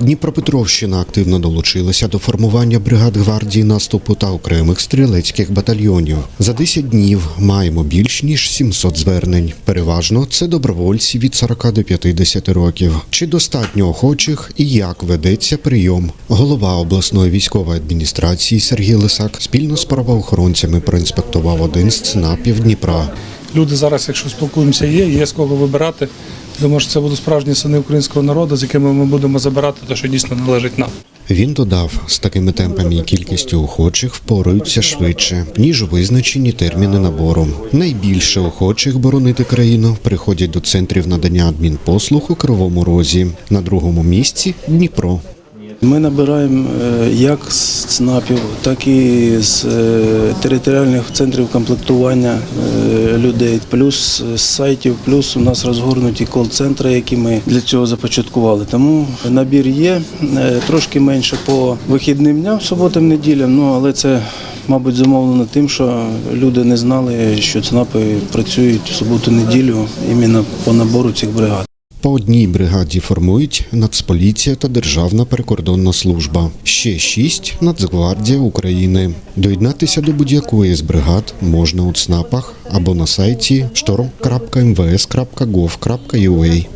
Дніпропетровщина активно долучилася до формування бригад гвардії наступу та окремих стрілецьких батальйонів. За 10 днів маємо більш ніж 700 звернень. Переважно це добровольці від 40 до 50 років. Чи достатньо охочих і як ведеться прийом? Голова обласної військової адміністрації Сергій Лисак спільно з правоохоронцями проінспектував один з ЦНАПів Дніпра. Люди зараз, якщо спілкуємося, є, є з кого вибирати. Думаю, що це будуть справжні сини українського народу, з якими ми будемо забирати те, що дійсно належить нам. Він додав, з такими темпами і кількістю охочих впораються швидше, ніж визначені терміни набору. Найбільше охочих боронити країну приходять до центрів надання адмінпослуг у Кривому Розі. На другому місці Дніпро. Ми набираємо е, як з ЦНАПів, так і з е, територіальних центрів комплектування е, людей, плюс з сайтів, плюс у нас розгорнуті кол-центри, які ми для цього започаткували. Тому набір є е, трошки менше по вихідним дням, суботам, неділям. Ну але це, мабуть, зумовлено тим, що люди не знали, що ЦНАПи працюють в суботу-неділю іменно по набору цих бригад. По одній бригаді формують Нацполіція та Державна прикордонна служба. Ще шість Нацгвардія України. Доєднатися до будь-якої з бригад можна у ЦНАПах або на сайті storm.mvs.gov.ua.